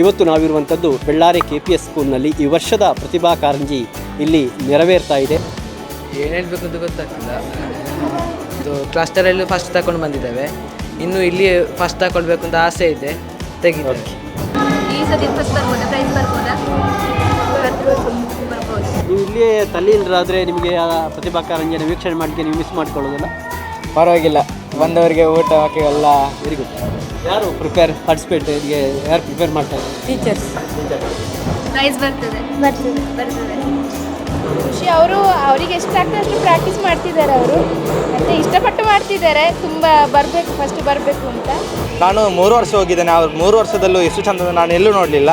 ಇವತ್ತು ನಾವಿರುವಂಥದ್ದು Bellare K P S ಸ್ಕೂಲ್ನಲ್ಲಿ ಈ ವರ್ಷದ ಪ್ರತಿಭಾ ಕಾರಂಜಿ ಇಲ್ಲಿ ನೆರವೇರ್ತಾ ಇದೆ. ಏನು ಹೇಳಬೇಕು ಅಂತ ಗೊತ್ತಾಗ್ತಿಲ್ಲ. ಇದು ಕ್ಲಸ್ಟರಲ್ಲಿ ಫಸ್ಟ್ ತಗೊಂಡು ಬಂದಿದ್ದೇವೆ. ಇನ್ನು ಇಲ್ಲಿ ಫಸ್ಟ್ ತಗೊಳ್ಬೇಕು ಅಂತ ಆಸೆ ಇದೆ. ತೆಗಿ ಈ ಸತಿ ಫಸ್ಟ್ ಬರ್ಬೋದಾ? ಪ್ರೈಸ್ ಬರ್ಬೋದಾ? ಬರ್ಬೋದು ನೀವು ಇಲ್ಲಿಯೇ ತಲ್ಲೀನರಾದರೆ ನಿಮಗೆ ಆ ಪ್ರತಿಭಾ ಕಾರಂಜಿಯನ್ನು ವೀಕ್ಷಣೆ ಮಾಡಲಿಕ್ಕೆ ನೀವು ಮಿಸ್ ಮಾಡ್ಕೊಳ್ಳೋದಿಲ್ಲ. ಪರವಾಗಿಲ್ಲ. ಬಂದವರಿಗೆ ಊಟ ಹಾಕಿ ಎಲ್ಲ ವೆರಿ ಗುಡ್ ಯಾರು ಪ್ರಿಪೇರ್ ಪಾರ್ಟಿಸಿಪೇಟ್ಗೆ ಯಾರು ಪ್ರಿಪೇರ್ ಮಾಡ್ತಾರೆ ಟೀಚರ್ಸ್ ಪ್ರೈಸ್ ಬರ್ತದೆ. ಬರ್ತದೆ. ಬರ್ತದೆ. ಖುಷಿ ಅವರು ಅವರಿಗೆ ಎಷ್ಟು ಆಗ್ತದೆ ಅಷ್ಟು ಪ್ರಾಕ್ಟೀಸ್ ಮಾಡ್ತಿದ್ದಾರೆ ಅವರು. ಮತ್ತು ಇಷ್ಟಪಟ್ಟು ಮಾಡ್ತಿದ್ದಾರೆ. ತುಂಬ ಬರಬೇಕು ಫಸ್ಟ್ ಬರಬೇಕು ಅಂತ. ನಾನು ಮೂರು ವರ್ಷ ಹೋಗಿದ್ದೇನೆ. ಅವ್ರು ಮೂರು ವರ್ಷದಲ್ಲೂ ಎಷ್ಟು ಚಂದ ನಾನು ಎಲ್ಲೂ ನೋಡಲಿಲ್ಲ.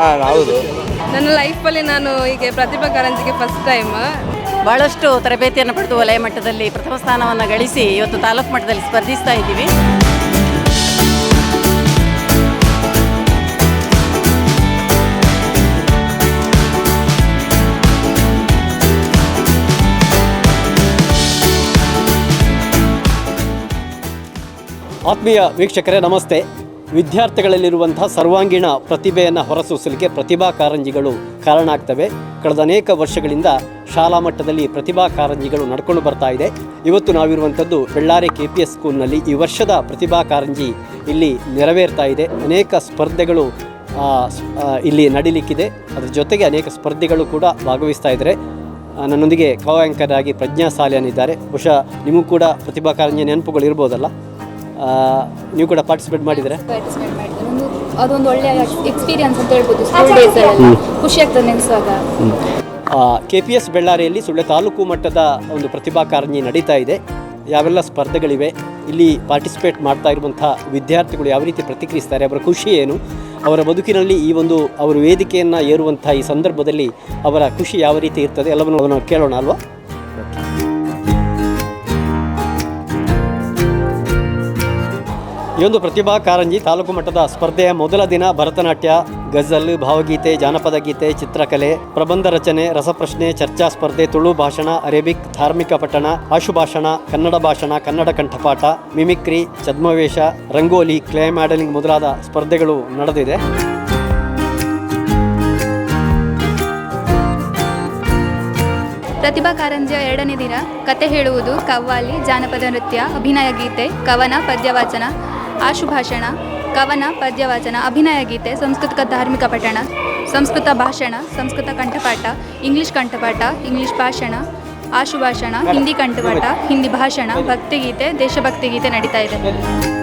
ಹಾಂ ಹೌದು. ನನ್ನ ಲೈಫಲ್ಲಿ ನಾನು ಹೀಗೆ ಪ್ರತಿಭಾ ಕಾರಂಜಿಗೆ ಫಸ್ಟ್ ಟೈಮ್ ಬಹಳಷ್ಟು ತರಬೇತಿಯನ್ನು ಪಡೆದು ವಲಯ ಮಟ್ಟದಲ್ಲಿ ಪ್ರಥಮ ಸ್ಥಾನವನ್ನು ಗಳಿಸಿ ಇವತ್ತು ತಾಲೂಕು ಮಟ್ಟದಲ್ಲಿ ಸ್ಪರ್ಧಿಸ್ತಾ ಇದ್ದೀವಿ. ಆತ್ಮೀಯ ವೀಕ್ಷಕರೇ, ನಮಸ್ತೆ. ವಿದ್ಯಾರ್ಥಿಗಳಲ್ಲಿರುವಂತಹ ಸರ್ವಾಂಗೀಣ ಪ್ರತಿಭೆಯನ್ನು ಹೊರಸೂಸಲಿಕ್ಕೆ ಪ್ರತಿಭಾ ಕಾರಂಜಿಗಳು ಕಾರಣ ಆಗ್ತವೆ. ಕಳೆದ ಅನೇಕ ವರ್ಷಗಳಿಂದ ಶಾಲಾ ಮಟ್ಟದಲ್ಲಿ ಪ್ರತಿಭಾ ಕಾರಂಜಿಗಳು ನಡ್ಕೊಂಡು ಬರ್ತಾ ಇದೆ. ಇವತ್ತು ನಾವಿರುವಂಥದ್ದು ಬೆಳ್ಳಾರಿ ಕೆ ಪಿ ಎಸ್ ಸ್ಕೂಲ್ನಲ್ಲಿ ಈ ವರ್ಷದ ಪ್ರತಿಭಾ ಕಾರಂಜಿ ಇಲ್ಲಿ ನೆರವೇರ್ತಾ ಇದೆ. ಅನೇಕ ಸ್ಪರ್ಧೆಗಳು ಇಲ್ಲಿ ನಡೀಲಿಕ್ಕಿದೆ. ಅದರ ಜೊತೆಗೆ ಅನೇಕ ಸ್ಪರ್ಧೆಗಳು ಕೂಡ ಭಾಗವಹಿಸ್ತಾ ಇದ್ದಾರೆ. ನನ್ನೊಂದಿಗೆ ಕೋ ಆ್ಯಂಕರ್ ಆಗಿ ಪ್ರಜ್ಞಾ ಸಾಲಿಯನ್ನಿದ್ದಾರೆ ಬಹುಶಃ ನಿಮಗೂ ಕೂಡ ಪ್ರತಿಭಾ ಕಾರಂಜಿ ನೆನಪುಗಳು ಇರ್ಬೋದಲ್ಲ ನೀವು ಕೂಡ ಪಾರ್ಟಿಸಿಪೇಟ್ ಮಾಡಿದರೆ? ಪಾರ್ಟಿಸಿಪೇಟ್ ಮಾಡಿದ್ದೇನೆ ಒಂದು ಅದೊಂದು ಒಳ್ಳೆಯ ಎಕ್ಸ್ಪೀರಿಯನ್ಸ್ ಅಂತ ಹೇಳ್ಬೋದು. ಸ್ಕೂಲ್ ಡೇಸಲ್ಲಿ ಖುಷಿ ಆಗ್ತದೆ ನೆನೆಸುವಾಗ. ಕೆ ಪಿ ಎಸ್ ಬೆಳ್ಳಾರಿಯಲ್ಲಿ ಸುಳ್ಳೆ ತಾಲೂಕು ಮಟ್ಟದ ಒಂದು ಪ್ರತಿಭಾ ಕಾರಂಜಿ ನಡೀತಾ ಇದೆ. ಯಾವೆಲ್ಲ ಸ್ಪರ್ಧೆಗಳಿವೆ? ಇಲ್ಲಿ ಪಾರ್ಟಿಸಿಪೇಟ್ ಮಾಡ್ತಾ ಇರುವಂಥ ವಿದ್ಯಾರ್ಥಿಗಳು ಯಾವ ರೀತಿ ಪ್ರತಿಕ್ರಿಯಿಸ್ತಾರೆ? ಅವರ ಖುಷಿ ಏನು? ಅವರ ಬದುಕಿನಲ್ಲಿ ಈ ಒಂದು ಅವರ ವೇದಿಕೆಯನ್ನು ಏರುವಂಥ ಈ ಸಂದರ್ಭದಲ್ಲಿ ಅವರ ಖುಷಿ ಯಾವ ರೀತಿ ಇರ್ತದೆ? ಎಲ್ಲವನ್ನು ನಾವು ಕೇಳೋಣ ಅಲ್ವಾ? ಒಂದು ಪ್ರತಿಭಾ ಕಾರಂಜಿ ತಾಲೂಕು ಮಟ್ಟದ ಸ್ಪರ್ಧೆಯ ಮೊದಲ ದಿನ ಭರತನಾಟ್ಯ, ಗಜಲ್, ಭಾವಗೀತೆ, ಜಾನಪದ ಗೀತೆ, ಚಿತ್ರಕಲೆ, ಪ್ರಬಂಧ ರಚನೆ, ರಸಪ್ರಶ್ನೆ, ಚರ್ಚಾ ಸ್ಪರ್ಧೆ, ತುಳು ಭಾಷಣ, ಅರೇಬಿಕ್, ಧಾರ್ಮಿಕ ಪಠಣ ಆಶುಭಾಷಣ ಕನ್ನಡ ಭಾಷಣ, ಕನ್ನಡ ಕಂಠಪಾಠ, ಮಿಮಿಕ್ರಿ, ಛದ್ಮವೇಷ, ರಂಗೋಲಿ, ಕ್ಲೇ ಮಾಡಲಿಂಗ್ ಮೊದಲಾದ ಸ್ಪರ್ಧೆಗಳು ನಡೆದಿದೆ. ಪ್ರತಿಭಾ ಕಾರಂಜಿಯ ಎರಡನೇ ದಿನ, ಕತೆ ಹೇಳುವುದು, ಕವ್ವಾಲಿ, ಜಾನಪದ ನೃತ್ಯ, ಅಭಿನಯ ಗೀತೆ, ಕವನ, ಪದ್ಯವಾಚನ ಆಶುಭಾಷಣ, ಕವನ, ಪದ್ಯವಾಚನ, ಅಭಿನಯ ಗೀತೆ, ಸಂಸ್ಕೃತ ಧಾರ್ಮಿಕ ಪಠಣ, ಸಂಸ್ಕೃತ ಭಾಷಣ, ಸಂಸ್ಕೃತ ಕಂಠಪಾಠ, ಇಂಗ್ಲಿಷ್ ಕಂಠಪಾಠ, ಇಂಗ್ಲಿಷ್ ಭಾಷಣ, ಆಶುಭಾಷಣ, ಹಿಂದಿ ಕಂಠಪಾಠ, ಹಿಂದಿ ಭಾಷಣ ಭಕ್ತಿಗೀತೆ ದೇಶಭಕ್ತಿ ಗೀತೆ ನಡೀತಾ ಇದೆ.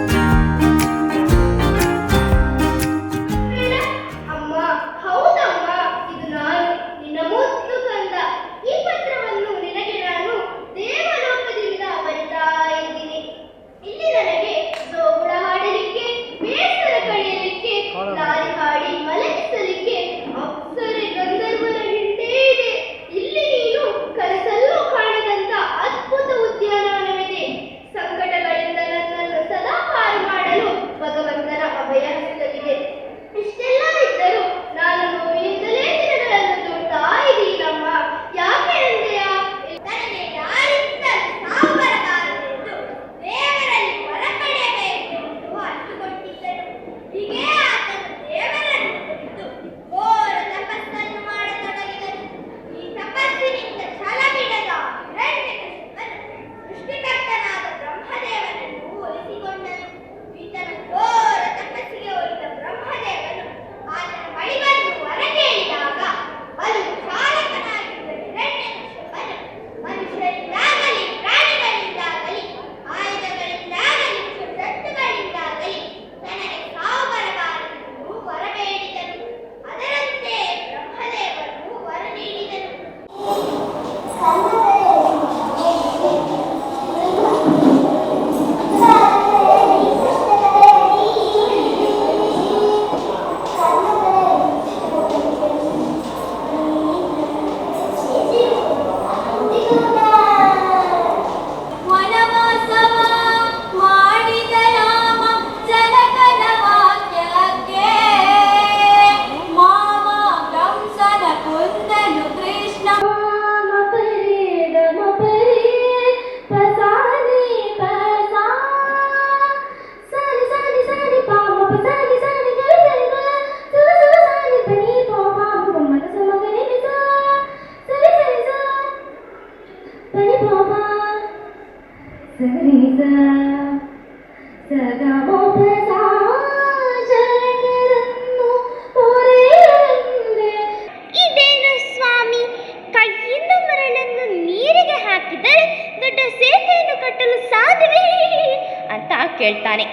ಕೇಳ್ತಾನೆ.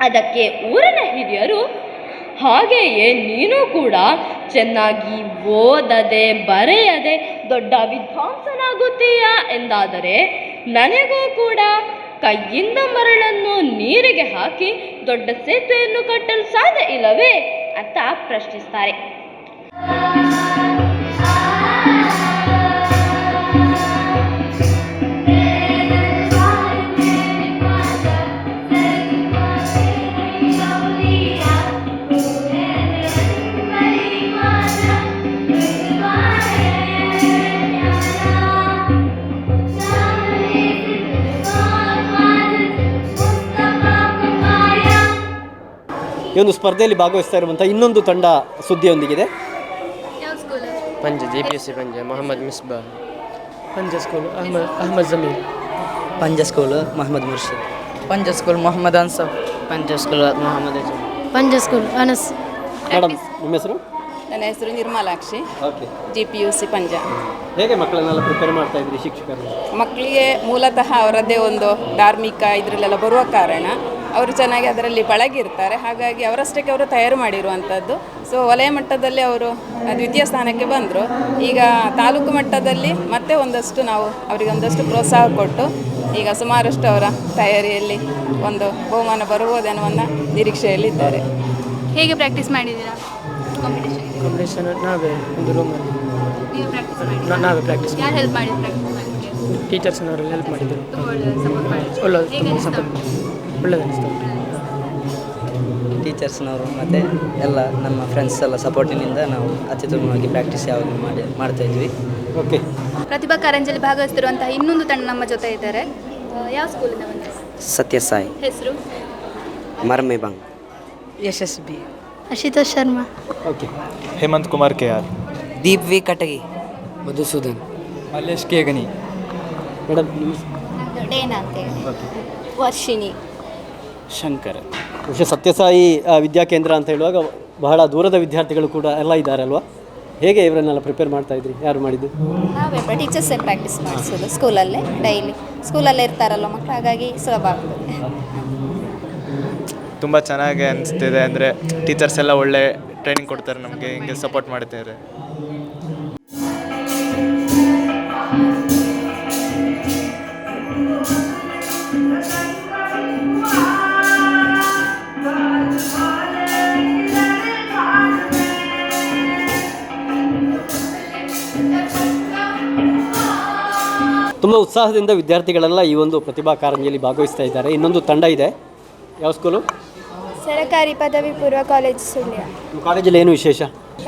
ಅದಕ್ಕೆ ಊರಿನ ಹಿರಿಯರು, ಹಾಗೆಯೇ ನೀನು ಕೂಡ ಚೆನ್ನಾಗಿ ಓದದೆ ಬರೆಯದೆ ದೊಡ್ಡ ವಿದ್ವಾಂಸನಾಗುತ್ತೀಯಾ ಎಂದಾದರೆ ನನಗೂ ಕೂಡ ಕೈಯಿಂದ ಮರಳನ್ನು ನೀರಿಗೆ ಹಾಕಿ ದೊಡ್ಡ ಸೇತುವೆಯನ್ನು ಕಟ್ಟಲು ಸಾಧ್ಯ ಇಲ್ಲವೇ? ಅಂತ ಪ್ರಶ್ನಿಸ್ತಾರೆ. ಈ ಒಂದು ಸ್ಪರ್ಧೆಯಲ್ಲಿ ಭಾಗವಹಿಸ್ತಾ ಇರುವಂಥ ಇನ್ನೊಂದು ತಂಡ ಸುದ್ದಿಯೊಂದಿಗಿದೆ. Panja J P S C Panja Mohammed Misba Panja school Ahmed Ahmed Jameer. Panja school Mohammed Murshid Panja school Mohammed Ansaf Panja school Mohammed Panja school Anas. Madam ನಿಮ್ಮ ಹೆಸರು? ನನ್ನ ಹೆಸರು Nirmalakshi. Okay. G P U C Panja. ಹೇಗೆ ಮಕ್ಕಳನ್ನೆಲ್ಲ prepare ಮಾಡ್ತಾ ಇದ್ರಿ ಶಿಕ್ಷಕರು? ಮಕ್ಕಳಿಗೆ ಮೂಲತಃ ಅವರದ್ದೇ ಒಂದು ಧಾರ್ಮಿಕ ಇದರಲ್ಲೆಲ್ಲ ಬರುವ ಕಾರಣ ಅವರು ಚೆನ್ನಾಗಿ ಅದರಲ್ಲಿ ಪಳಗಿರ್ತಾರೆ. ಹಾಗಾಗಿ ಅವರಷ್ಟಕ್ಕೆ ಅವರು ತಯಾರು ಮಾಡಿರುವಂಥದ್ದು. ಸೊ ವಲಯ ಮಟ್ಟದಲ್ಲಿ ಅವರು ದ್ವಿತೀಯ ಸ್ಥಾನಕ್ಕೆ ಬಂದರು. ಈಗ ತಾಲೂಕು ಮಟ್ಟದಲ್ಲಿ ಮತ್ತೆ ಒಂದಷ್ಟು ನಾವು ಅವರಿಗೆ ಒಂದಷ್ಟು ಪ್ರೋತ್ಸಾಹ ಕೊಟ್ಟು ಈಗ ಸುಮಾರಷ್ಟು ಅವರ ತಯಾರಿಯಲ್ಲಿ ಒಂದು ಬಹುಮಾನ ಬರುವುದೆನ್ನುವ ನಿರೀಕ್ಷೆಯಲ್ಲಿದ್ದಾರೆ. ಹೇಗೆ ಪ್ರಾಕ್ಟೀಸ್ ಮಾಡಿದ್ದೀರಾ? ಟೀಚರ್ಸ್ ಕಾಂಪಿಟೇಷನ್ ನಾವೇ ಒಂದು ರೂಮಲ್ಲಿ ನೀವು ಪ್ರಾಕ್ಟೀಸ್ ಮಾಡಿ ನಾವೇ ಪ್ರಾಕ್ಟೀಸ್ ಯಾರು ಹೆಲ್ಪ್ ಮಾಡಿದ್ರು. ಟೀಚರ್ಸ್ನವರೆಲ್ಲ ಹೆಲ್ಪ್ ಒಳ್ಳೆ ಸಪೋರ್ಟ್ ಅನಿಸ್ತು ಟೀಚರ್ಸ್ನವರು ಮತ್ತು ಎಲ್ಲ ನಮ್ಮ ಫ್ರೆಂಡ್ಸ್ ಎಲ್ಲ ಸಪೋರ್ಟಿನಿಂದ ನಾವು ಅತ್ಯುತ್ತಮವಾಗಿ ಪ್ರಾಕ್ಟೀಸ್ ಯಾವಾಗಲೂ ಮಾಡಿ ಮಾಡ್ತಾ ಇದ್ವಿ. ಓಕೆ ಪ್ರತಿಭಾ ಕಾರಂಜಲ್ಲಿ ಭಾಗವಹಿಸ್ತಿರುವಂತಹ ಇನ್ನೊಂದು ತಂಡ ನಮ್ಮ ಜೊತೆ ಇದ್ದಾರೆ. ಯಾವ ಸ್ಕೂಲಿಂದ ಸತ್ಯ ಸತ್ಯಸಾಯಿ. ಹೆಸರು? ಮರ್ಮೆ ಬಂಗ್. Yashaswi. Ashitosh Sharma. Okay Hemanth Kumar K R. Deep V Katagi. Madhusudan. Mallesh Kegani madam ಡೇನಾ ವರ್ಷಿಣಿ. ಶಂಕರ್. ಬಹುಶಃ ಸತ್ಯಸಾಯಿ ವಿದ್ಯಾಕೇಂದ್ರ ಅಂತ ಹೇಳುವಾಗ ಬಹಳ ದೂರದ ವಿದ್ಯಾರ್ಥಿಗಳು ಕೂಡ ಎಲ್ಲ ಇದ್ದಾರೆ ಅಲ್ವಾ ಹೇಗೆ ಇವರನ್ನೆಲ್ಲ ಪ್ರಿಪೇರ್ ಮಾಡ್ತಾ ಇದ್ರಿ? ಯಾರು ಮಾಡಿದ್ದು? ನಾವೇ ಟೀಚರ್ಸೇ ಪ್ರಾಕ್ಟೀಸ್ ಮಾಡಿಸೋದು? ಸ್ಕೂಲಲ್ಲೇ ಡೈಲಿ ಸ್ಕೂಲಲ್ಲೇ ಇರ್ತಾರಲ್ಲ ಮಕ್ಕಳು ಹಾಗಾಗಿ ಸುಲಭ ಆಗ್ತದೆ. ತುಂಬ ಚೆನ್ನಾಗಿ ಅನಿಸ್ತಿದೆ. ಅಂದರೆ ಟೀಚರ್ಸ್ ಎಲ್ಲ ಒಳ್ಳೆ ಟ್ರೈನಿಂಗ್ ಕೊಡ್ತಾರೆ ನಮಗೆ ಹಿಂಗೆ ಸಪೋರ್ಟ್ ಮಾಡ್ತಾರೆ ತುಂಬ ಉತ್ಸಾಹದಿಂದ ವಿದ್ಯಾರ್ಥಿಗಳೆಲ್ಲ ಈ ಒಂದು ಪ್ರತಿಭಾ ಕಾರಂಜಿಯಲ್ಲಿ ಭಾಗವಹಿಸ್ತಾ ಇದ್ದಾರೆ. ಇನ್ನೊಂದು ತಂಡ ಇದೆ. ಯಾವ ಸ್ಕೂಲು ಸರಕಾರಿ ಪದವಿ ಪೂರ್ವ ಕಾಲೇಜ್ ಸುಳ್ಯ. ನಿಮ್ಮ ಕಾಲೇಜಲ್ಲಿ ಏನು ವಿಶೇಷ?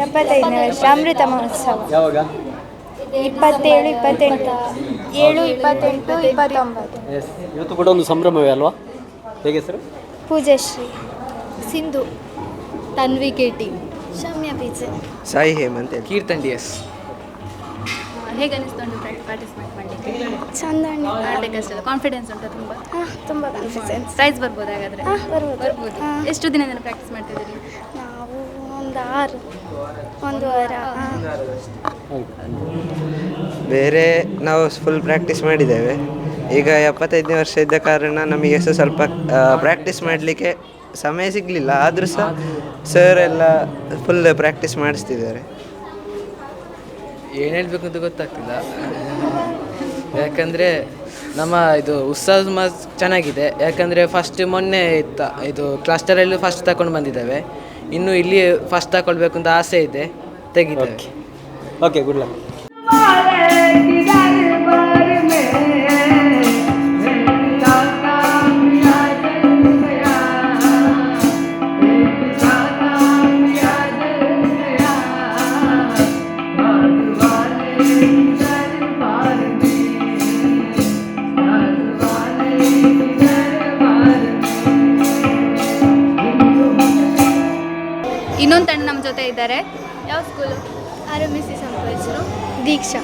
ಎಪ್ಪತ್ತೈದನೇ ವರ್ಷ ಅಮೃತ ಮಹೋತ್ಸವ. ಯಾವಾಗ? ಇಪ್ಪತ್ತೇಳು ಇಪ್ಪತ್ತೆಂಟು. ಏಳು ಇಪ್ಪತ್ತೆಂಟು ಇಪ್ಪತ್ತೊಂಬತ್ತು. ಎಸ್ ಇವತ್ತು ಕೂಡ ಒಂದು ಸಂಭ್ರಮವೇ ಅಲ್ವಾ? ಹೇಗೆ sir? Poojashree. Sindhu. Tanvi ಕೇಟಿ. Shamya ಪೀಚೆ. Sai Hemanth Keerthan D S. ಹೇಗೆ ಅನಿಸ್ತು ಪಾರ್ಟಿಸಿಪೇಟ್ ಮಾಡಲಿಕ್ಕೆ ಚಂದ ಕಾನ್ಫಿಡೆನ್ಸ್ ಉಂಟಾ ತುಂಬ? ಹಾಂ ತುಂಬ ಕಾನ್ಫಿಡೆನ್ಸ್ ಪ್ರೈಸ್ ಬರ್ಬೋದು ಹಾಗಾದರೆ? ಹಾಂ ಬರ್ಬೋದು. ಎಷ್ಟು ದಿನದಿಂದ ಪ್ರಾಕ್ಟೀಸ್ ಮಾಡ್ತಿದ್ದೀರಿ? ನಾವು ಒಂದು ಆರು ಒಂದು ವಾರ. ಬೇರೆ ನಾವು ಫುಲ್ ಪ್ರಾಕ್ಟೀಸ್ ಮಾಡಿದ್ದೇವೆ. ಈಗ ಎಪ್ಪತ್ತೈದನೇ ವರ್ಷ ಇದ್ದ ಕಾರಣ ನಮಗೆ ಸಹ ಸ್ವಲ್ಪ ಪ್ರಾಕ್ಟೀಸ್ ಮಾಡಲಿಕ್ಕೆ ಸಮಯ ಸಿಗಲಿಲ್ಲ. ಆದರೂ ಸಹ ಸರ್ ಎಲ್ಲ ಫುಲ್ ಪ್ರಾಕ್ಟೀಸ್ ಮಾಡಿಸ್ತಿದ್ದಾರೆ. ಏನು ಹೇಳ್ಬೇಕು ಅಂತ ಗೊತ್ತಾಗ್ತಿಲ್ಲ. ಯಾಕಂದರೆ ನಮ್ಮ ಇದು ಉತ್ಸಾಹ ತುಂಬ ಚೆನ್ನಾಗಿದೆ. ಯಾಕಂದರೆ ಫಸ್ಟ್ ಮೊನ್ನೆ ಇತ್ತ ಇದು ಕ್ಲಸ್ಟರಲ್ಲಿ ಫಸ್ಟ್ ತಗೊಂಡು ಬಂದಿದ್ದೇವೆ. ಇನ್ನು ಇಲ್ಲಿ ಫಸ್ಟ್ ತಗೊಳ್ಬೇಕು ಅಂತ ಆಸೆ ಇದೆ. ತೆಗಿತೇವೆ. ಓಕೆ ಗುಡ್ ಲಕ್ ಇನ್ನೊಂದು ತಂಡ ನಮ್ಮ ಜೊತೆ ಇದ್ದಾರೆ. ಯಾವ ಸ್ಕೂಲು ಸಿ ಸಂಪಾದಿಸರು Deeksha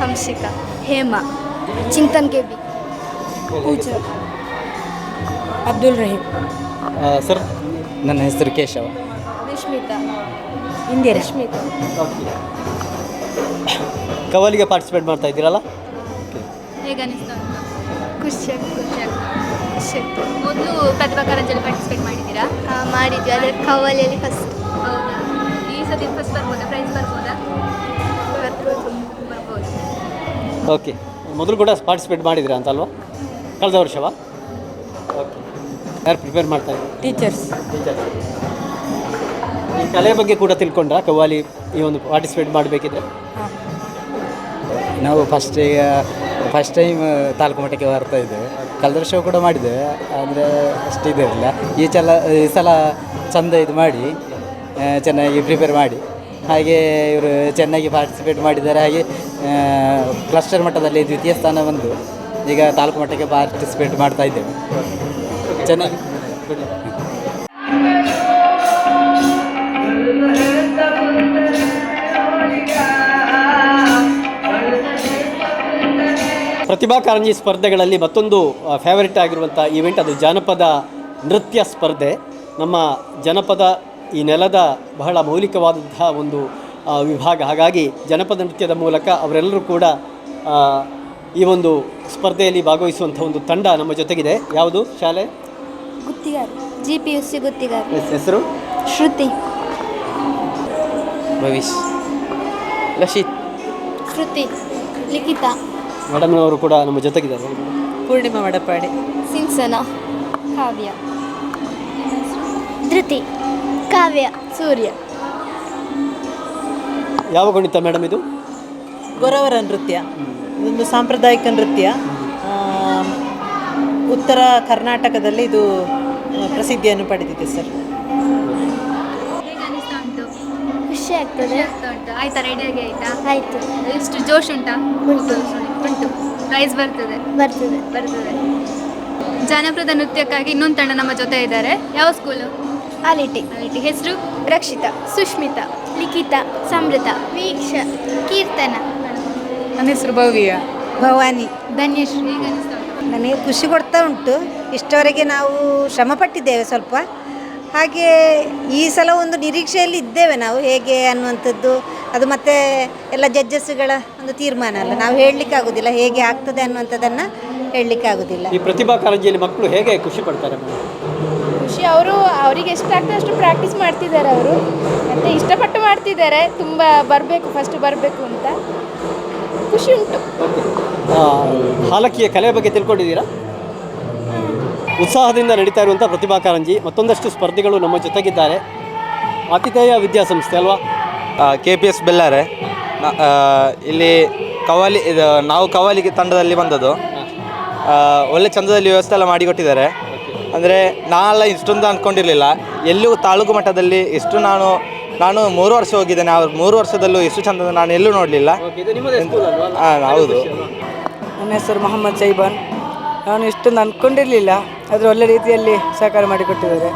Hamsika Hema Chintan K B Pooja. Abdul Raheem sir ನನ್ನ ಹೆಸರು ಕೇಶವ. ರಶ್ಮಿತಾ. ಇಂದಿರಾ. ರಶ್ಮಿತಾ. ಕವಾಲಿಗೆ ಪಾರ್ಟಿಸಿಪೇಟ್ ಮಾಡ್ತಾ ಇದ್ದೀರಲ್ಲ? ಹೇಗೆ ಅನಿಸ್ತು ಖುಷಿ ಖುಷಿ ಆಗ್ತಾ ಖುಷಿ ಮೊದಲು ಪ್ರತಿಭಾ ಕಾರಂಜಲ್ಲಿ ಪಾರ್ಟಿಸಿಪೇಟ್ ಮಾಡಿದ್ದೀರಾ? ಮಾಡಿದ್ವಿ. ಅದರ ಕವಲಿಯಲ್ಲಿ ಫಸ್ಟ್ ಹೌದಾ? ಈ ಸತಿ ಫಸ್ಟ್ ಬರ್ಬೋದಾ? ಪ್ರೈಸ್ ಬರ್ಬೋದಾ? ಬರ್ಬೋದು. ಓಕೆ ಮೊದಲು ಕೂಡ ಪಾರ್ಟಿಸಿಪೇಟ್ ಅಂತ ಅಲ್ವಾ? ಕಳೆದ ವರ್ಷವಾ? ಓಕೆ ಯಾರು ಪ್ರಿಪೇರ್ ಮಾಡ್ತಾ ಟೀಚರ್ಸ್ ಟೀಚರ್ಸ್ ಟೀಚರ್ ಈ ಕಲೆ ಬಗ್ಗೆ ಕೂಡ ತಿಳ್ಕೊಂಡ್ರಾ? ಕವ್ವಾಲಿ ಈ ಒಂದು ಪಾರ್ಟಿಸಿಪೇಟ್ ಮಾಡಬೇಕಿದ್ರೆ? ನಾವು ಫಸ್ಟ್ ಈಗ ಫಸ್ಟ್ ಟೈಮ್ ತಾಲೂಕು ಮಟ್ಟಕ್ಕೆ ಬರ್ತಾ ಇದ್ದೇವೆ. ಕಳೆದ ವರ್ಷ ಕೂಡ ಮಾಡಿದ್ದೇವೆ. ಅಂದರೆ ಅಷ್ಟು ಇದಿರಲಿಲ್ಲ ಈ ಸಲ ಈ ಸಲ ಚಂದ ಇದು ಮಾಡಿ. ಚೆನ್ನಾಗಿ ಪ್ರಿಪೇರ್ ಮಾಡಿ. ಹಾಗೆ ಇವರು ಚೆನ್ನಾಗಿ ಪಾರ್ಟಿಸಿಪೇಟ್ ಮಾಡಿದ್ದಾರೆ. ಹಾಗೆ ಕ್ಲಸ್ಟರ್ ಮಟ್ಟದಲ್ಲಿ ದ್ವಿತೀಯ ಸ್ಥಾನ ಬಂದು ಈಗ ತಾಲೂಕು ಮಟ್ಟಕ್ಕೆ ಪಾರ್ಟಿಸಿಪೇಟ್ ಮಾಡ್ತಾ ಇದ್ದೇವೆ. ಚೆನ್ನಾಗಿ. ಪ್ರತಿಭಾ ಕಾರಂಜಿ ಸ್ಪರ್ಧೆಗಳಲ್ಲಿ ಮತ್ತೊಂದು ಫೇವರಿಟ್ ಆಗಿರುವಂಥ ಈವೆಂಟ್ ಅದು ಜಾನಪದ ನೃತ್ಯ ಸ್ಪರ್ಧೆ. ನಮ್ಮ ಜನಪದ ಈ ನೆಲದ ಬಹಳ ಮೌಲಿಕವಾದಂತಹ ಒಂದು ವಿಭಾಗ. ಹಾಗಾಗಿ ಜನಪದ ನೃತ್ಯದ ಮೂಲಕ ಅವರೆಲ್ಲರೂ ಕೂಡ ಈ ಒಂದು ಸ್ಪರ್ಧೆಯಲ್ಲಿ ಭಾಗವಹಿಸುವಂಥ ಒಂದು ತಂಡ ನಮ್ಮ ಜೊತೆಗಿದೆ. ಯಾವುದು? ಶಾಲೆ? Guttigar G P S C Guttigar ಹೆಸ್- ಹೆಸರು? ಶ್ರುತಿ. ಭವಿಷ್ ಲಶಿತ್ ಶ್ರುತಿ. ಲಿಖಿತಾ. ಮೇಡಮ್ನವರು ಕೂಡ ನಮ್ಮ ಜೊತೆಗಿದ್ದಾರೆ. ಪೂರ್ಣಿಮಾ ಮಡಪಾಡಿ ಸಿಂಸನ. ಕಾವ್ಯ. ಧೃತಿ. ಕಾವ್ಯ ಸೂರ್ಯ. ಯಾವ ಗಣಿತ ಮೇಡಮ್ ಇದು? ಗೊರವರ ನೃತ್ಯ. ಇದೊಂದು ಸಾಂಪ್ರದಾಯಿಕ ನೃತ್ಯ. ಆ, ಉತ್ತರ ಕರ್ನಾಟಕದಲ್ಲಿ ಇದು ಆ, ಪ್ರಸಿದ್ಧಿಯನ್ನು ಪಡೆದಿದೆ ಸರ್. ಹೇಗೆ ಅನಿಸ್ತಾ ಉಂಟು? ಖುಷಿ ಆಗ್ತದೆ. ಖುಷಿ ಆಗ್ತಾ ಉಂಟು. ಆಯ್ತಾ? ರೆಡಿಯಾಗಿ ಆಯ್ತಾ? ಆಯಿತು. ಎಷ್ಟು ಜೋಶ್ ಉಂಟಾ? ಉಂಟು. ಉಂಟು ಪ್ರೈಸ್ ಬರ್ತದೆ. ಬರ್ತದೆ. ಬರ್ತದೆ. ಜನಪದ ನೃತ್ಯಕ್ಕಾಗಿ ಇನ್ನೊಂದು ತಂಡ ನಮ್ಮ ಜೊತೆ ಇದ್ದಾರೆ. ಯಾವ ಸ್ಕೂಲು ಆಲಿಟಿ ಅಲಿಟಿ. ಹೆಸರು? ರಕ್ಷಿತಾ ಸುಷ್ಮಿತಾ ಲಿಖಿತಾ ಸಮೃತ ವೀಕ್ಷ ಕೀರ್ತನ. ನನ್ನ ಹೆಸರು ಭವ್ಯ. ಭವಾನಿ. ಧನ್ಯಶ್ರೀ ನನಗೆ ಖುಷಿ ಕೊಡ್ತಾ ಉಂಟು. ಇಷ್ಟವರೆಗೆ ನಾವು ಶ್ರಮ ಪಟ್ಟಿದ್ದೇವೆ ಸ್ವಲ್ಪ. ಹಾಗೆ ಈ ಸಲ ಒಂದು ನಿರೀಕ್ಷೆಯಲ್ಲಿ ಇದ್ದೇವೆ ನಾವು. ಹೇಗೆ ಅನ್ನುವಂಥದ್ದು ಅದು ಮತ್ತೆ ಎಲ್ಲ ಜಡ್ಜಸ್ಗಳ ಒಂದು ತೀರ್ಮಾನ ಅಲ್ಲ. ನಾವು ಹೇಳಲಿಕ್ಕೆ ಆಗೋದಿಲ್ಲ. ಹೇಗೆ ಆಗ್ತದೆ ಅನ್ನುವಂಥದ್ದನ್ನು ಹೇಳಲಿಕ್ಕೆ ಆಗೋದಿಲ್ಲ. ಈ ಪ್ರತಿಭಾ ಕಾರಂಜಿಯಲ್ಲಿ ಮಕ್ಕಳು ಹೇಗೆ ಖುಷಿ ಪಡ್ತಾರೆ? ಅವರು ಅವರಿಗೆ ಎಷ್ಟು ಆಗ್ತದೆ ಅಷ್ಟು ಪ್ರಾಕ್ಟೀಸ್ ಮಾಡ್ತಿದ್ದಾರೆ ಅವರು. ಮತ್ತು ಇಷ್ಟಪಟ್ಟು ಮಾಡ್ತಿದ್ದಾರೆ. ತುಂಬ ಬರಬೇಕು ಫಸ್ಟ್ ಬರಬೇಕು ಅಂತ. ಖುಷಿ ಉಂಟು. ಆ, ಹಾಲಕ್ಕಿಯ ಕಲೆ ಬಗ್ಗೆ ತಿಳ್ಕೊಂಡಿದ್ದೀರಾ? ಉತ್ಸಾಹದಿಂದ ನಡೀತಾ ಇರುವಂಥ ಪ್ರತಿಭಾ ಕಾರಂಜಿ ಮತ್ತೊಂದಷ್ಟು ಸ್ಪರ್ಧಿಗಳು ನಮ್ಮ ಜೊತೆಗಿದ್ದಾರೆ. ಆತಿಥೇಯ ವಿದ್ಯಾಸಂಸ್ಥೆ ಅಲ್ವಾ? ಕೆ ಪಿ ಎಸ್ ಬೆಲ್ಲಾರೆ ನ- ಆ, ಇಲ್ಲಿ ಕವಾಲಿ ಇದು ನಾವು ಕವಾಲಿಗೆ ತಂಡದಲ್ಲಿ ಬಂದದ್ದು. ಆ, ಒಳ್ಳೆ ಚಂದದಲ್ಲಿ ವ್ಯವಸ್ಥೆ ಎಲ್ಲ ಮಾಡಿಕೊಟ್ಟಿದ್ದಾರೆ. ಅಂದರೆ ನಾನೆಲ್ಲ ಇಷ್ಟೊಂದು ಅಂದ್ಕೊಂಡಿರಲಿಲ್ಲ ಎಲ್ಲೂ ತಾಲೂಕು ಮಟ್ಟದಲ್ಲಿ ಎಷ್ಟು ನಾನು ನಾನು ಮೂರು ವರ್ಷ ಹೋಗಿದ್ದೇನೆ. ಅವ್ರು ಮೂರು ವರ್ಷದಲ್ಲೂ ಎಷ್ಟು ಚಂದ ನಾನು ಎಲ್ಲೂ ನೋಡಲಿಲ್ಲ. ಇದು ನಿಮ್ಮದೇ ಸ್ಕೂಲ್ ಅಲ್ವಾ? ಹಾಂ ಹೌದು. ನನ್ನ ಹೆಸರು ಮೊಹಮ್ಮದ್ ಸೈಬಾನ್. ನಾನು ಇಷ್ಟೊಂದು ಅಂದ್ಕೊಂಡಿರಲಿಲ್ಲ ಆದರೆ ಒಳ್ಳೆ ರೀತಿಯಲ್ಲಿ ಸಹಕಾರ ಮಾಡಿಕೊಟ್ಟಿದ್ದಾರೆ.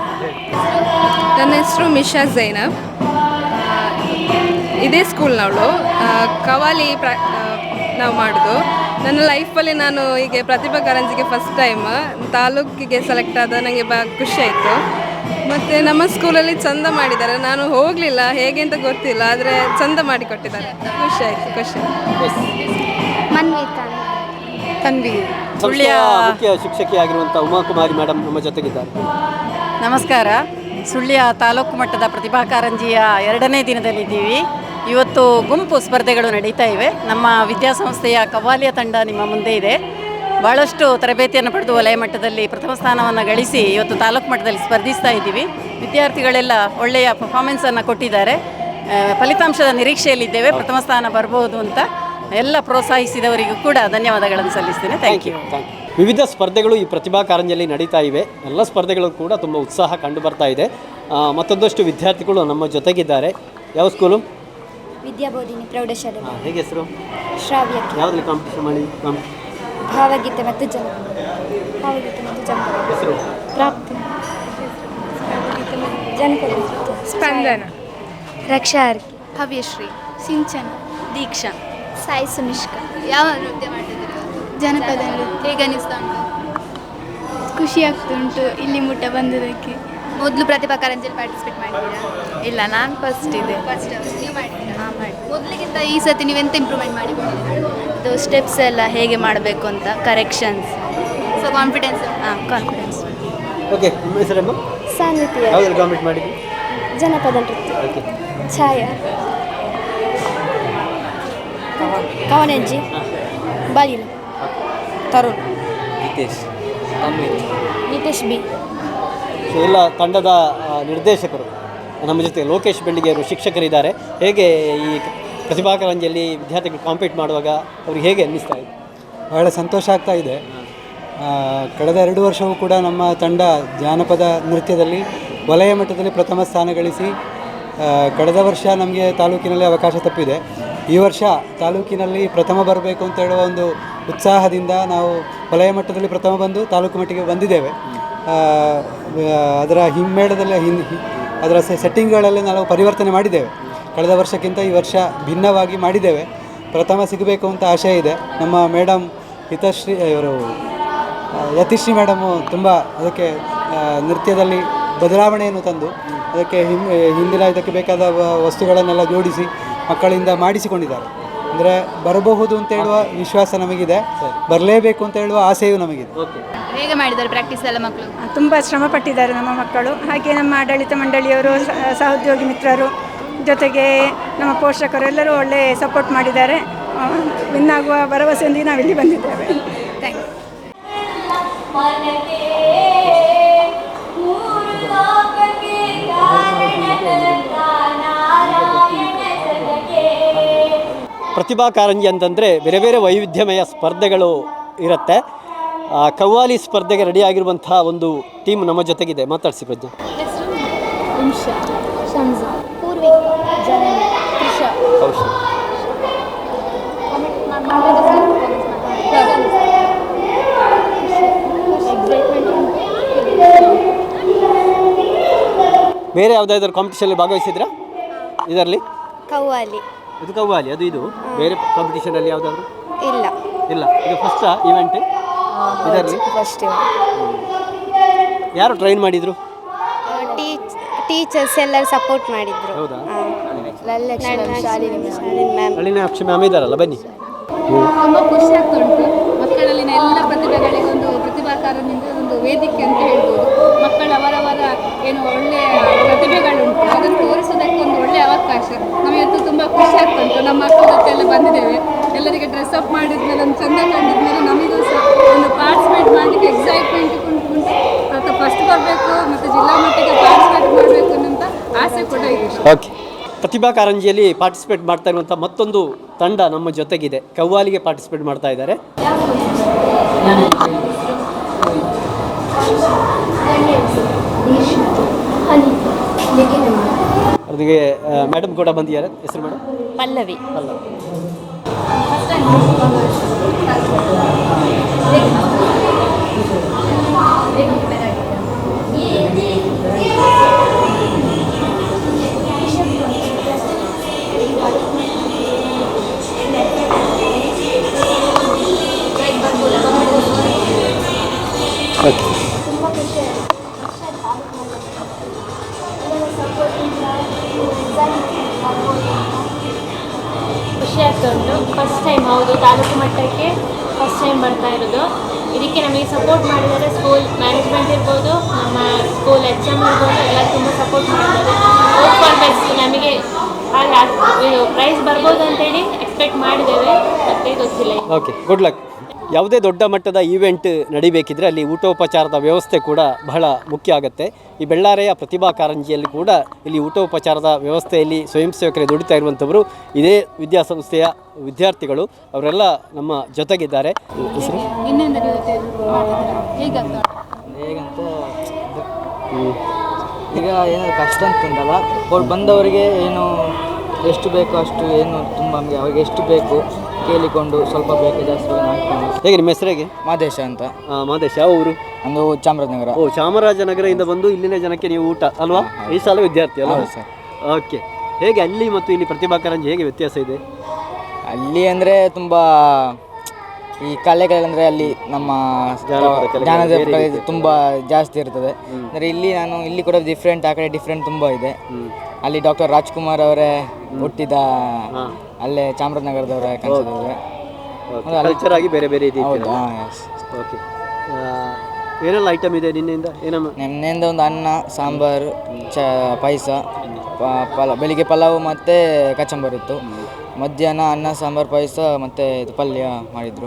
ನನ್ನ ಹೆಸರು ಮಿಶಾ ಝೈನಬ್ ಆ, ಇದೇ ಸ್ಕೂಲ್ನವಳು ಕವಾಲಿ ಪ್ರಾ ನಾವು ಮಾಡೋದು. ನನ್ನ ಲೈಫಲ್ಲಿ ನಾನು ಹೀಗೆ ಪ್ರತಿಭಾ ಕಾರಂಜಿಗೆ ಫಸ್ಟ್ ಟೈಮ್ ತಾಲೂಕಿಗೆ ಸೆಲೆಕ್ಟ್ ಆದ ನನಗೆ ಬಾ ಖುಷಿ ಆಯಿತು. ಮತ್ತು ನಮ್ಮ ಸ್ಕೂಲಲ್ಲಿ ಚಂದ ಮಾಡಿದ್ದಾರೆ. ನಾನು ಹೋಗಲಿಲ್ಲ ಹೇಗೆ ಅಂತ ಗೊತ್ತಿಲ್ಲ ಆದರೆ ಚಂದ ಮಾಡಿಕೊಟ್ಟಿದ್ದಾರೆ. ಖುಷಿ ಆಯಿತು ಖುಷಿ ಮನ್ವಿತಾ ತನ್ವಿ. ಸುಳ್ಯ ಮುಖ್ಯ ಶಿಕ್ಷಕಿಯಾಗಿರುವಂಥ ಉಮಾಕುಮಾರಿ ಮೇಡಮ್ ನಮ್ಮ ಜೊತೆಗಿದ್ದಾರೆ. ನಮಸ್ಕಾರ. ಸುಳ್ಯ ತಾಲೂಕು ಮಟ್ಟದ ಪ್ರತಿಭಾ ಕಾರಂಜಿಯ ಎರಡನೇ ದಿನದಲ್ಲಿದ್ದೀವಿ. ಇವತ್ತು ಗುಂಪು ಸ್ಪರ್ಧೆಗಳು ನಡೀತಾ ಇವೆ. ನಮ್ಮ ವಿದ್ಯಾಸಂಸ್ಥೆಯ ಕವ್ವಾಲಿಯ ತಂಡ ನಿಮ್ಮ ಮುಂದೆ ಇದೆ. ಭಾಳಷ್ಟು ತರಬೇತಿಯನ್ನು ಪಡೆದು ವಲಯ ಮಟ್ಟದಲ್ಲಿ ಪ್ರಥಮ ಸ್ಥಾನವನ್ನು ಗಳಿಸಿ ಇವತ್ತು ತಾಲೂಕು ಮಟ್ಟದಲ್ಲಿ ಸ್ಪರ್ಧಿಸ್ತಾ ಇದ್ದೀವಿ. ವಿದ್ಯಾರ್ಥಿಗಳೆಲ್ಲ ಒಳ್ಳೆಯ ಪರ್ಫಾರ್ಮೆನ್ಸನ್ನು ಕೊಟ್ಟಿದ್ದಾರೆ. ಫಲಿತಾಂಶದ ನಿರೀಕ್ಷೆಯಲ್ಲಿದ್ದೇವೆ. ಪ್ರಥಮ ಸ್ಥಾನ ಬರಬಹುದು ಅಂತ ಎಲ್ಲ ಪ್ರೋತ್ಸಾಹಿಸಿದವರಿಗೂ ಕೂಡ ಧನ್ಯವಾದಗಳನ್ನು ಸಲ್ಲಿಸ್ತೇನೆ. ಥ್ಯಾಂಕ್ ಯು ವಿವಿಧ ಸ್ಪರ್ಧೆಗಳು ಈ ಪ್ರತಿಭಾ ಕಾರಂಜಿಯಲ್ಲಿ ನಡೀತಾ ಇವೆ. ಎಲ್ಲ ಸ್ಪರ್ಧೆಗಳು ಕೂಡ ತುಂಬ ಉತ್ಸಾಹ ಕಂಡು ಬರ್ತಾ ಇದೆ. ಮತ್ತೊಂದಷ್ಟು ವಿದ್ಯಾರ್ಥಿಗಳು ನಮ್ಮ ಜೊತೆಗಿದ್ದಾರೆ. ಯಾವ ಸ್ಕೂಲು ವಿದ್ಯಾಬೋಧಿನಿ ಪ್ರೌಢಶಾಲೆ. ಹಾಂ ಹೇಗೆ ಹೆಸರು? ಶ್ರಾವ್ಯ. ಯಾವುದ್ರಲ್ಲಿ ಕಾಂಪಿಟೇಷನ್ ಮಾಡಿ ಕಾಂಪ್ ಭಾವಗೀತೆ ಮತ್ತು ಜನ ಭಾವಗೀತೆ ಮತ್ತು ಜನ ಹೆಸರು? ಪ್ರಾಪ್ತಿ. ಜನಪದ ಸ್ಪಂದನ. ರಕ್ಷಾ ಅರ್ಕಿ ಭವ್ಯಶ್ರೀ ಸಿಂಚನ. ದೀಕ್ಷಾ. ಸಾಯಿ ಸುಮಿಷ್ಕ. ಯಾವ ನೃತ್ಯ ಮಾಡಿದ್ರು ಜನಪದ ಹೇಗೆ ಅನಿಸ್ತಾ ಉಂಟು? ಖುಷಿ ಆಗ್ತುಂಟು ಇಲ್ಲಿ ಮುಟ್ಟ ಬಂದದಕ್ಕೆ ಮೊದಲು ಪ್ರತಿಭಾ ಕಾರಂಜಿಯಲ್ಲಿ ಪಾರ್ಟಿಸಿಪೇಟ್ ಮಾಡಿದ್ದೀರಾ? ಇಲ್ಲ ನಾನು ಫಸ್ಟ್ ಇದೆ. ಫಸ್ಟ್ ನೀವು ಮಾಡಿದ್ದೀರಾ? ಮೊದಲಿಗಿಂತ ಈ ಸತಿ ನೀವೆಂತ ಇಂಪ್ರೂವ್ಮೆಂಟ್ ಮಾಡಿಕೊಂಡಿದ್ದೀರಾ ಅದು ಸ್ಟೆಪ್ಸ್ ಎಲ್ಲ ಹೇಗೆ ಮಾಡಬೇಕು ಅಂತ ಕರೆಕ್ಷನ್ಸ್ ಸೊ ಕಾನ್ಫಿಡೆನ್ಸ್ ಹಾಂ ಕಾನ್ಫಿಡೆನ್ಸ್ ಓಕೆ ನಿಮ್ಮ ಹೆಸರಮ್ಮ ಸಾನ್ನಿಧ್ಯ ಯಾವ್ದು ಕಾಮೆಂಟ್ ಮಾಡಿದ್ರಿ ಜನಪದ ನೃತ್ಯ. ಓಕೆ ಛಾಯಾ. ಕವನಜ್ಜಿ. ಬಾಗಿಲು. ತರುಣ್. ನಿತೇಶ್. ನಿತೇಶ್ ಬಿ. ಸೊ ಎಲ್ಲ ತಂಡದ ನಿರ್ದೇಶಕರು. ನಮ್ಮ ಜೊತೆ ಲೋಕೇಶ್ ಬೆಳ್ಳಿಗೆಯವರು ಶಿಕ್ಷಕರಿದ್ದಾರೆ. ಹೇಗೆ ಈ ಪ್ರತಿಭಾ ಕಾರಂಜಿಯಲ್ಲಿ ವಿದ್ಯಾರ್ಥಿಗಳು ಕಾಂಪೀಟ್ ಮಾಡುವಾಗ ಅವ್ರಿಗೆ ಹೇಗೆ ಅನ್ನಿಸ್ತಾ ಇದೆ? ಬಹಳ ಸಂತೋಷ ಆಗ್ತಾ ಇದೆ. ಕಳೆದ ಎರಡು ವರ್ಷವೂ ಕೂಡ ನಮ್ಮ ತಂಡ ಜಾನಪದ ನೃತ್ಯದಲ್ಲಿ ವಲಯ ಮಟ್ಟದಲ್ಲಿ ಪ್ರಥಮ ಸ್ಥಾನ ಗಳಿಸಿ ಕಳೆದ ವರ್ಷ ನಮಗೆ ತಾಲೂಕಿನಲ್ಲಿ ಅವಕಾಶ ತಪ್ಪಿದೆ. ಈ ವರ್ಷ ತಾಲೂಕಿನಲ್ಲಿ ಪ್ರಥಮ ಬರಬೇಕು ಅಂತ ಹೇಳುವ ಒಂದು ಉತ್ಸಾಹದಿಂದ ನಾವು ವಲಯ ಮಟ್ಟದಲ್ಲಿ ಪ್ರಥಮ ಬಂದು ತಾಲೂಕು ಮಟ್ಟಿಗೆ ಬಂದಿದ್ದೇವೆ. ಅದರ ಹಿಮ್ಮೇಳದಲ್ಲಿ ಹಿಂದ್ ಅದರ ಸೆಟ್ಟಿಂಗ್ಗಳಲ್ಲಿ ನಾವು ಪರಿವರ್ತನೆ ಮಾಡಿದ್ದೇವೆ. ಕಳೆದ ವರ್ಷಕ್ಕಿಂತ ಈ ವರ್ಷ ಭಿನ್ನವಾಗಿ ಮಾಡಿದ್ದೇವೆ. ಪ್ರಥಮ ಸಿಗಬೇಕು ಅಂತ ಆಶೆ ಇದೆ. ನಮ್ಮ ಮೇಡಮ್ ಹಿತಶ್ರೀ ಇವರು ಯತಿಶ್ರೀ ಮೇಡಮು ತುಂಬ ಅದಕ್ಕೆ ನೃತ್ಯದಲ್ಲಿ ಬದಲಾವಣೆಯನ್ನು ತಂದು ಅದಕ್ಕೆ ಹಿಂದಿನ ಇದಕ್ಕೆ ಬೇಕಾದ ವಸ್ತುಗಳನ್ನೆಲ್ಲ ಜೋಡಿಸಿ ಮಕ್ಕಳಿಂದ ಮಾಡಿಸಿಕೊಂಡಿದ್ದಾರೆ. ಅಂದರೆ ಬರಬಹುದು ಅಂತ ಹೇಳುವ ವಿಶ್ವಾಸ ನಮಗಿದೆ. ಬರಲೇಬೇಕು ಅಂತ ಹೇಳುವ ಆಸೆಯೂ ನಮಗಿದೆ. ಹೇಗೆ ಮಾಡಿದ್ದಾರೆ ಪ್ರಾಕ್ಟೀಸ್ ಎಲ್ಲ ಮಕ್ಕಳು ತುಂಬ ಶ್ರಮ ಪಟ್ಟಿದ್ದಾರೆ ನಮ್ಮ ಮಕ್ಕಳು. ಹಾಗೆ ನಮ್ಮ ಆಡಳಿತ ಮಂಡಳಿಯವರು ಸಹೋದ್ಯೋಗಿ ಮಿತ್ರರು ಜೊತೆಗೆ ನಮ್ಮ ಪೋಷಕರು ಎಲ್ಲರೂ ಒಳ್ಳೆ ಸಪೋರ್ಟ್ ಮಾಡಿದ್ದಾರೆ. ವಿನ್ ಆಗುವ ಭರವಸೆಯೊಂದಿಗೆ ನಾವಿಲ್ಲಿ ಬಂದಿದ್ದೇವೆ. ಥ್ಯಾಂಕ್ ಯು ಪ್ರತಿಭಾ ಕಾರಂಜಿ ಅಂತಂದರೆ ಬೇರೆ ಬೇರೆ ವೈವಿಧ್ಯಮಯ ಸ್ಪರ್ಧೆಗಳು ಇರುತ್ತೆ. ಆ, ಕವ್ವಾಲಿ ಸ್ಪರ್ಧೆಗೆ ರೆಡಿಯಾಗಿರುವಂತಹ ಒಂದು ಟೀಮ್ ನಮ್ಮ ಜೊತೆಗಿದೆ. ಮಾತಾಡಿಸಿ ಪ್ರಜ್ಞೆ. ಬೇರೆ ಯಾವುದಾದ್ರೂ ಕಾಂಪಿಟೇಷನಲ್ಲಿ ಭಾಗವಹಿಸಿದ್ರಾ? ಇದರಲ್ಲಿ? ಕವ್ವಾಲಿ. ಇದು ಕವ್ವಾಲಿ ಅದು ಇದು? ಬೇರೆ ಕಾಂಪಿಟೇಷನಲ್ಲಿ ಯಾವುದಾದ್ರು? ಇಲ್ಲ. ಇಲ್ಲ. ಇದು ಫಸ್ಟ್ ಇವೆಂಟ್ ಇದರಲ್ಲಿ? ಫಸ್ಟ್ ಯಾರು ಟ್ರೈನ್ ಮಾಡಿದ್ರು? ಟೀಚರ್ಸ್ ಎಲ್ಲರೂ ಸಪೋರ್ಟ್ ಮಾಡಿದ್ರು. ಹೌದಾ? ಅಲ್ಲಿನ ಅಕ್ಷಿ ಮ್ಯಾಮ್ ಇದಾರಲ್ಲ ಬನ್ನಿ. ತುಂಬ ಖುಷಿ ಆಗ್ತಾ ಉಂಟು. ಮಕ್ಕಳಲ್ಲಿನ ಎಲ್ಲ ಪ್ರತಿಭೆಗಳಿಗೊಂದು ಪ್ರತಿಭಾ ಕಾರಣದಿಂದ ಒಂದು ವೇದಿಕೆ ಅಂತ ಹೇಳ್ಬೋದು. ಮಕ್ಕಳ ಅವರವರ ಏನು ಒಳ್ಳೆಯ ಪ್ರತಿಭೆಗಳುಂಟು. ಅದನ್ನು ತೋರಿಸೋದಕ್ಕೆ ಒಂದು ಒಳ್ಳೆಯ ಅವಕಾಶ ನಮಗಂತೂ ತುಂಬ ಖುಷಿ ಆಗ್ತಾ ಉಂಟು. ನಮ್ಮ ಅಕ್ಕ ಎಲ್ಲ ಬಂದಿದ್ದೇವೆ. ಎಲ್ಲರಿಗೆ ಡ್ರೆಸ್ ಅಪ್ ಮಾಡಿದ್ಮೇಲೆ ಒಂದು ಚಂದ ಕಂಡಿದ್ಮೇಲೆ ನಮಗೂ ಸಹ ಒಂದು ಪಾರ್ಟಿಸಿಪೇಟ್ ಮಾಡಲಿಕ್ಕೆ ಎಕ್ಸೈಟ್ಮೆಂಟ್ ಉಂಟು. ಮತ್ತು ಫಸ್ಟ್ ಬರಬೇಕು ಮತ್ತು ಜಿಲ್ಲಾ ಮಟ್ಟಿಗೆ ಪಾರ್ಟಿಸಿಪೇಟ್ ಮಾಡಬೇಕು ಅಂತ ಆಸೆ ಕೂಡ ಇದೆ. ಓಕೆ ಪ್ರತಿಭಾ ಕಾರಂಜಿಯಲ್ಲಿ ಪಾರ್ಟಿಸಿಪೇಟ್ ಮಾಡ್ತಾ ಇರುವಂಥ ಮತ್ತೊಂದು ತಂಡ ನಮ್ಮ ಜೊತೆಗಿದೆ. ಕವ್ವಾಲಿಗೆ ಪಾರ್ಟಿಸಿಪೇಟ್ ಮಾಡ್ತಾ ಇದ್ದಾರೆ. ಅದಕ್ಕೆ ಮೇಡಮ್ ಕೂಡ ಬಂದಿದ್ದಾರೆ. ಹೆಸರು madam Pallavi. Pallavi. Okay good luck ಯಾವುದೇ ದೊಡ್ಡ ಮಟ್ಟದ ಈವೆಂಟ್ ನಡಿಬೇಕಿದ್ರೆ ಅಲ್ಲಿ ಊಟೋಪಚಾರದ ವ್ಯವಸ್ಥೆ ಕೂಡ ಬಹಳ ಮುಖ್ಯ ಆಗುತ್ತೆ. ಈ ಬೆಳ್ಳಾರೆಯ ಪ್ರತಿಭಾ ಕಾರಂಜಿಯಲ್ಲಿ ಕೂಡ ಇಲ್ಲಿ ಊಟೋಪಚಾರದ ವ್ಯವಸ್ಥೆಯಲ್ಲಿ ಸ್ವಯಂ ಸೇವಕರೇ ದುಡಿತಾ ಇರುವಂಥವರು ಇದೇ ವಿದ್ಯಾಸಂಸ್ಥೆಯ ವಿದ್ಯಾರ್ಥಿಗಳು ಅವರೆಲ್ಲ ನಮ್ಮ ಜೊತೆಗಿದ್ದಾರೆ. ಈಗ ಏನು ಕಷ್ಟ ಅಂತಂದಲ್ಲ. ಅವ್ರು ಬಂದವರಿಗೆ ಏನು ಎಷ್ಟು ಬೇಕೋ ಅಷ್ಟು ಏನು ತುಂಬ ನಮಗೆ ಅವಾಗ ಎಷ್ಟು ಬೇಕು ಕೇಳಿಕೊಂಡು ಸ್ವಲ್ಪ ಬೇಕು ಜಾಸ್ತಿ ಬೇಕು ಹಾಕ್ಕೊಂಡು ಹೇಗೆ ನಿಮ್ಮ ಹೆಸರು ಹೇಗೆ? ಮಾದೇಶ ಅಂತ. ಮಾದೇಶ್. ಯಾವ ಊರು? ಒಂದು ಚಾಮರಾಜನಗರ. ಓ ಚಾಮರಾಜನಗರದಿಂದ ಬಂದು ಇಲ್ಲಿನ ಜನಕ್ಕೆ ನೀವು ಊಟ ಅಲ್ವಾ? ಈ ಸಲ ವಿದ್ಯಾರ್ಥಿ ಅಲ್ವಾ? ಹೌದು ಸರ್. ಓಕೆ. ಹೇಗೆ ಅಲ್ಲಿ ಮತ್ತು ಇಲ್ಲಿ ಪ್ರತಿಭಾ ಕಾರಂಜಿ ಹೇಗೆ ವ್ಯತ್ಯಾಸ ಇದೆ? ಅಲ್ಲಿ ಅಂದರೆ ತುಂಬ ಈ ಕಲೆಗಳಂದರೆ ಅಲ್ಲಿ ನಮ್ಮ ಜಾನಪದ ಕಲೆಗಳು ಜಾನಪದ ಬೇರೆ ಕಲೆ ತುಂಬ ಜಾಸ್ತಿ ಇರ್ತದೆ. ಅಂದರೆ ಇಲ್ಲಿ ನಾನು ಇಲ್ಲಿ ಕೂಡ ಡಿಫ್ರೆಂಟ್ ಆ ಕಡೆ ಡಿಫ್ರೆಂಟ್ ತುಂಬ ಇದೆ. ಅಲ್ಲಿ ಡಾಕ್ಟರ್ ರಾಜ್ಕುಮಾರ್ ಅವರೇ ಹುಟ್ಟಿದ ಅಲ್ಲೇ ಚಾಮರಾಜನಗರದವರ ಕಲ್ಚರ್ ಆಗಿ ಬೇರೆ ಬೇರೆ ಇದೆ ಹೌದು ಹಾಂ ಎಸ್ ಓಕೆ. ಏನೆಲ್ಲ ಐಟಮ್ ಇದೆ ನಿನ್ನೆಯಿಂದ? ಏನಮ್ಮ? ನಿನ್ನೆಯಿಂದ ಒಂದು ಅನ್ನ ಸಾಂಬಾರು ಚ ಪಾಯಸ ಪಲ ಬೆಳಿಗ್ಗೆ ಪಲಾವು ಮತ್ತು ಕಚಂಬರ್ ಇತ್ತು. ಮಧ್ಯಾಹ್ನ ಅನ್ನ ಸಾಂಬಾರು ಪಾಯಸ ಮತ್ತು ಇದು ಪಲ್ಯ ಮಾಡಿದರು.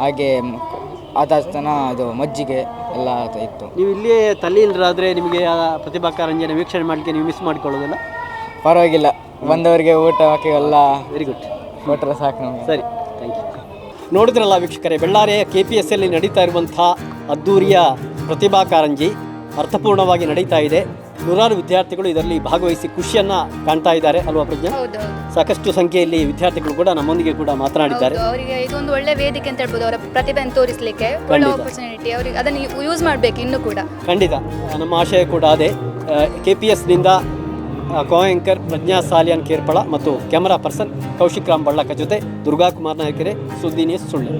ಹಾಗೆ ಮ- ಅದು ಮಜ್ಜಿಗೆ ಎಲ್ಲ ಇತ್ತು. ನೀವು ಇಲ್ಲಿಯೇ ತಲ್ಲೀನರಾದರೆ ನಿಮಗೆ ಪ್ರತಿಭಾ ಕಾರಂಜನೆ ವೀಕ್ಷಣೆ ಮಾಡಲಿಕ್ಕೆ ನೀವು ಮಿಸ್ ಮಾಡ್ಕೊಳ್ಳೋದಿಲ್ಲ? ಪರವಾಗಿಲ್ಲ. ಬಂದವರಿಗೆ ಊಟ ಹಾಕಿ ಎಲ್ಲ ವೆರಿ ಗುಡ್ ಕೊಟ್ಟರೆ ಸಾಕು ನಮಗೆ. ಸರಿ ಥ್ಯಾಂಕ್ ಯು ನೋಡಿದ್ರಲ್ಲ ವೀಕ್ಷಕರೇ ಬೆಳ್ಳಾರಿಯ ಕೆ ಪಿ ಎಸ್ ಎಲ್ಲಿ ನಡೀತಾ ಇರುವಂಥ ಅದ್ದೂರಿಯ ಪ್ರತಿಭಾ ಕಾರಂಜಿ ಅರ್ಥಪೂರ್ಣವಾಗಿ ನಡೀತಾ ಇದೆ. ನೂರಾರು ವಿದ್ಯಾರ್ಥಿಗಳು ಇದರಲ್ಲಿ ಭಾಗವಹಿಸಿ ಖುಷಿಯನ್ನು ಕಾಣ್ತಾ ಇದ್ದಾರೆ ಅಲ್ವಾ ಪ್ರಜ್ಞಾ? ಹೌದು ಹೌದು. ಸಾಕಷ್ಟು ಸಂಖ್ಯೆಯಲ್ಲಿ ವಿದ್ಯಾರ್ಥಿಗಳು ಕೂಡ ನಮ್ಮೊಂದಿಗೆ ಕೂಡ ಮಾತನಾಡಿದ್ದಾರೆ. ಅವರಿಗೆ ಇದೊಂದು ಒಳ್ಳೆ ವೇದಿಕೆ ಅಂತ ಹೇಳ್ಬೋದು ಅವರ ಪ್ರತಿಭೆಯನ್ನು ತೋರಿಸಲಿಕ್ಕೆ ಒಳ್ಳೆ ಖಂಡಿತ. ಆಪರ್ಚುನಿಟಿ ಅವರಿಗೆ ಅದನ್ನು ಯೂಸ್ ಮಾಡಬೇಕು ಇನ್ನೂ ಕೂಡ. ಖಂಡಿತ. ನಮ್ಮ ಆಶಯ ಕೂಡ ಅದೇ. ಕೆ ಪಿ ಎಸ್ನಿಂದ ಕೋಯಂಕರ್ ಪ್ರಜ್ಞಾ ಸಾಲಿಯನ್ ಕೇರ್ಪಳ ಮತ್ತು ಕ್ಯಾಮರಾ ಪರ್ಸನ್ ಕೌಶಿಕ್ ರಾಮ್ ಬಳ್ಳಕ ಜೊತೆ ದುರ್ಗಾ ಕುಮಾರ್ ನಾಯಕರೇ ಸುದ್ದಿ ಸುಳ್ಳು.